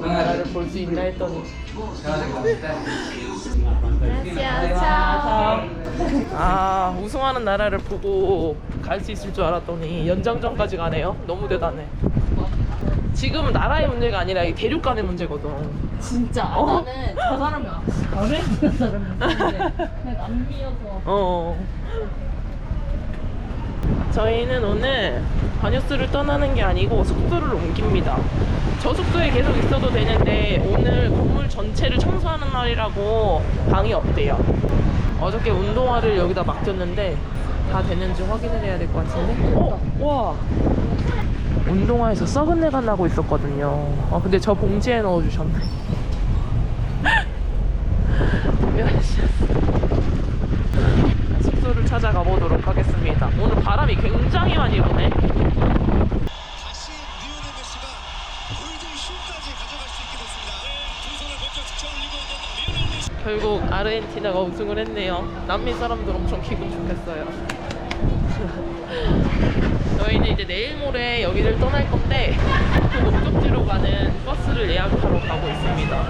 나라를 볼 수 있나 했더니. 아 우승하는 나라를 보고 갈 수 있을 줄 알았더니 연장전까지 가네요. 너무 대단해. 지금은 나라의 문제가 아니라 이 대륙 간의 문제거든. 진짜? 어? 나는 저 사람이 나를 사람인데 그냥 남미여서. 어. 저희는 오늘 바뉴스를 떠나는 게 아니고 숙소를 옮깁니다. 저 숙소에 계속 있어도 되는데 오늘 건물 전체를 청소하는 날이라고 방이 없대요. 어저께 운동화를 여기다 맡겼는데 다 되는지 확인을 해야 될 것 같은데. 어, 와. 운동화에서 썩은 내가 나고 있었거든요. 어, 근데 저 봉지에 넣어주셨네. 숙소를 찾아가 보도록 하겠습니다. 오늘 바람이 굉장히 많이 부네. 다시 리오넬 메시가 골든 슛까지 가져갈 수 있게 됐습니다. 두 손을 번쩍 들쳐 올리고 있는 리오넬 메시. 결국 아르헨티나가 우승을 했네요. 남미 사람들 엄청 기분 좋겠어요. 저희는 이제 내일 모레 여기를 떠날 건데 그 목적지로 가는 버스를 예약하러 가고 있습니다.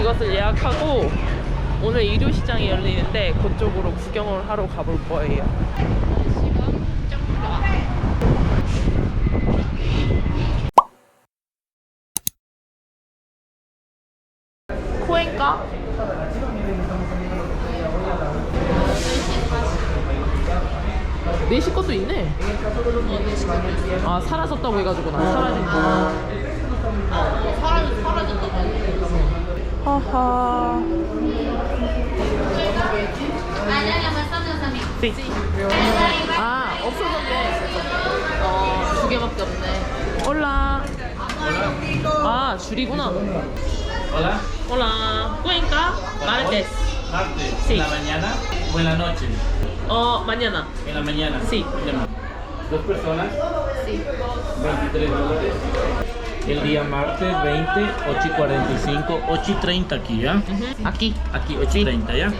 이것을 예약하고 오늘 일요 시장이 열리는데 그쪽으로 구경을 하러 가볼 거예요. 코엔가? 내시 것도 있네. 아 사라졌다고 해가지고 난 사라진 거. 사람이 사라진다고 하하. 네. 아 없어졌네. 어, 두 개밖에 없네 올라. 아 줄이구나. Hola, 올라. 코엔가? 마르테스. martes, Sí. en la mañana o en la noche. 어 마ñana. En la mañana. Sí. Ya. Dos personas. 23 dólares. El día martes 20, 8 y 45, 8 y 30 aquí, ¿ya? aquí. Aquí, 8 y 30, ¿ya?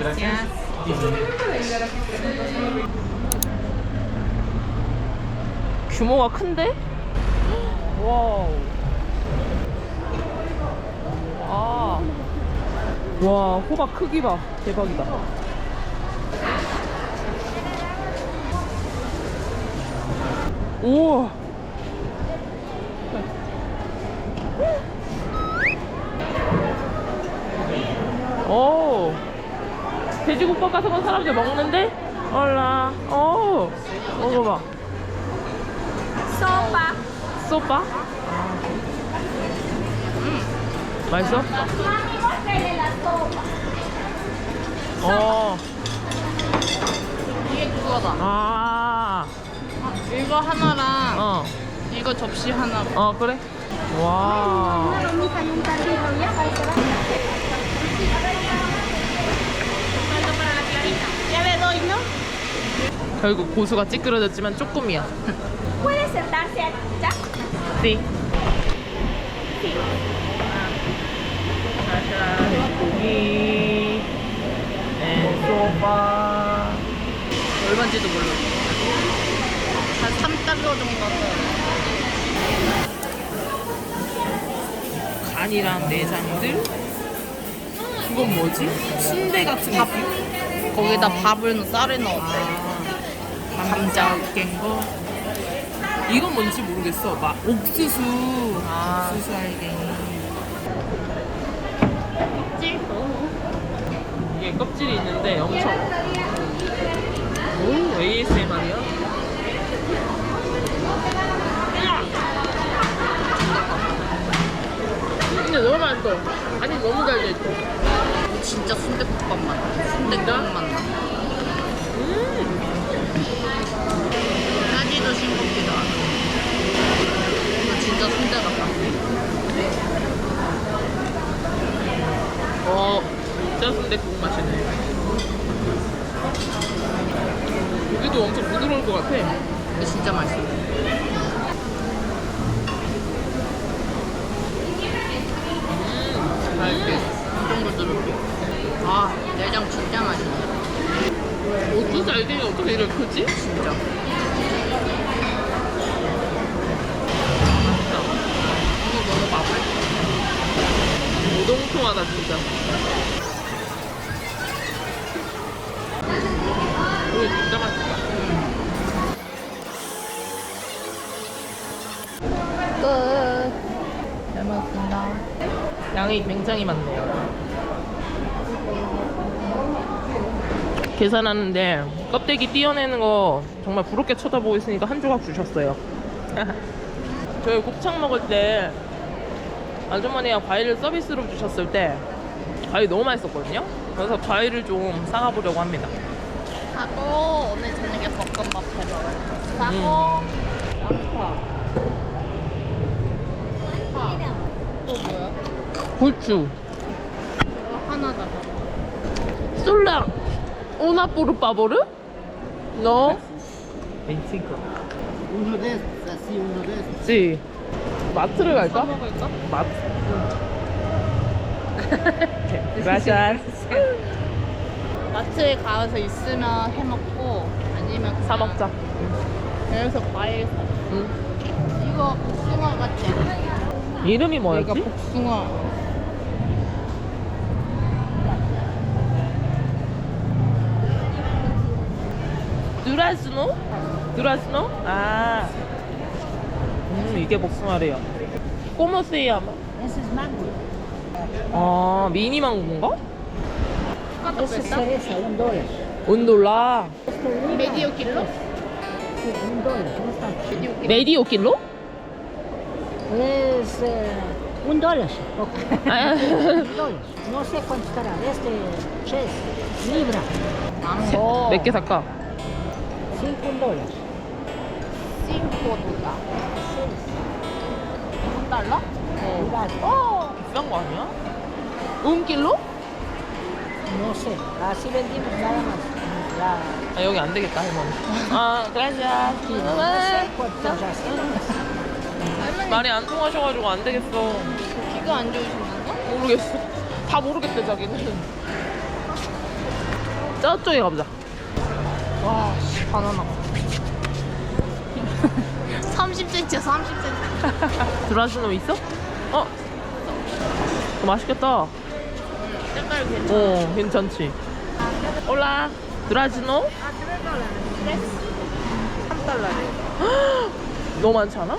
Gracias. 규모가 큰데? 와우. 와. 와, 호박 크기 봐. 대박이다. 우와. 오. 돼지국밥 같은 건 사람들 먹는데? 올라. 오. 먹어봐. 소파 소파? 맛있어? 어. 이게 그거다 아. 이거 하나랑 어. 이거 접시 하나 어, 그래? 와. 결국 고수가 찌그러졌지만 조금이야. ¿Puede sentarse allá? 네. 고기, 네, 소파. 얼마인지도 몰라 한 3달러 정도 하고 간이랑 내장들. 이건 뭐지? 순대 같은 거. 거기다 밥을 넣어 쌀을 넣었대 아, 감자 깬 거. 이건 뭔지 모르겠어. 막 옥수수. 아. 옥수수 알갱이. 이게 껍질이 있는데 엄청. 오, ASMR 근데 너무 맛있어. 아니, 너무. 이거 진짜 순대국밥 맛 순대국밥 맛나 음. 짜지도 싱겁기도 하고 이거 진짜 순대 같다 어, 진짜 순대국 맛이네. 고기도 엄청 부드러울 것 같아. 이거 진짜 맛있어 음, 맛있게. 엄청 부드럽게 아 내장 진짜 맛있네 어쩌지 알갱이 어떻게 이렇게 크지? 진짜 맛있다. 이거 먹어봐 궁금하다 진짜. 이거 진짜 맛있다. 끝. 잘 먹었습니다. 양이 굉장히 많네요. 계산하는데 껍데기 띄어내는 거 정말 부럽게 쳐다보고 있으니까 한 조각 주셨어요. 저희 곱창 먹을 때 아주머니가 과일을 서비스로 주셨을 때 과일 너무 맛있었거든요. 그래서 과일을 좀 사가보려고 합니다. 하고 오늘 저녁에 볶음밥 해 먹을 거. 하고 양파. 양파. 또 뭐야? 고추, 이거 하나 더. 솔랑, 오나 포르 파보르? 너? 25. Uno de estos, así, uno de estos. 지 마트를 사 갈까? 먹을까? 마트. gracias. 마트에 가서 있으면 해 먹고 아니면 사 그냥 먹자. 여기서 과일 사. 응. 이거 복숭아 같지? 이름이 뭐였지? 복숭아. 두라스노? 두라스노? 아. 음, 이게 복숭아래요. 꼬모세야. Ese es mango. 아, 미니 망고인가? Ese es cereza, un dólar. 온돌라. 메디오 길로? Sí, un dólar, no está. 메디오 길로? Es eh, un dólar. ok. 아, Un dólar. No sé cuánto estará. Este, tres, libra. 망고. 몇개 살까? Cinco un dólar. 싱코도다. 한 달러? Cuidado. 어, 비싼 거 아니야? 운 길로? No sé. Así vendimos nada más. La, 아, 여기 안 되겠다, 할머니. 아, gracias. no sé cuánto ya 말이 안 통하셔가지고 안 되겠어. 귀가 안 좋으신 건가? 모르겠어. 다 모르겠대, 자기는. 저쪽에 가보자. 와, 씨, 바나나. 30cm야, 30cm. 드라시노 있어? 어? 어, 맛있겠다. 색깔 괜찮아. 어, 괜찮지. 올라. 드라시노? 3달러래. 너무 많지 않아?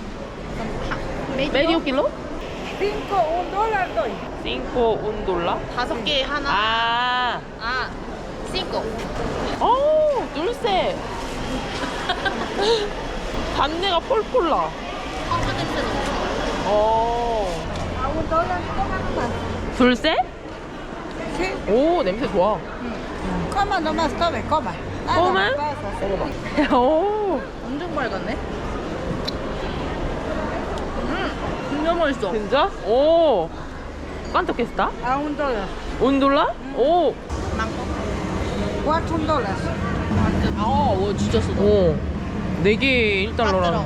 메디오 킬로? Cinco un dólar doy. cinco un dólar? 다섯 개 하나. 아, 아, 싱코. 어, 둘세. 단내가 폴폴 나. 냄새 너무. 어. Nomás. 둘세? Sí. 오, 냄새 좋아. Coma nomás, tome, coma. Nada Coma. más pasa, sí. 오, 엄청 빨갛네. 음, 진짜 맛있어. 진짜? 오. Un dólar. un dólar? 오. Cuatro un dólar. 아, 와, 진짜 싸다. 오. 네개 1달러라. 맞더라.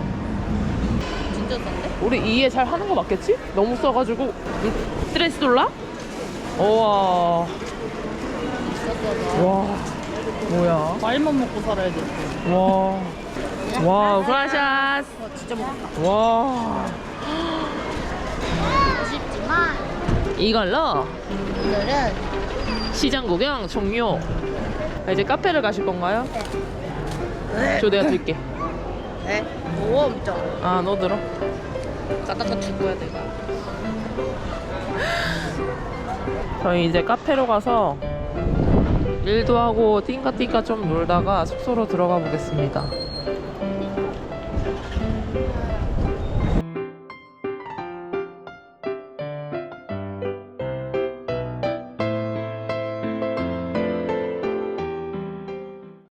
진짜 싼데? 우리 이해 잘 하는 거 맞겠지? 너무 써가지고. 스트레스 돌라? 우와. 와. 뭐야? 과일만 먹고 살아야 돼. 와. 와, 그라샤스. 와, 진짜 먹었다. 와. 아쉽지만 이걸로 오늘은 시장 구경 종료. 아, 이제 카페를 가실 건가요? 저 내가 들게. 네. 오, 엄청. 아, 너 들어. 가다가 죽어야 돼. 저희 이제 카페로 가서 일도 하고 띵가띵가 좀 놀다가 숙소로 들어가 보겠습니다.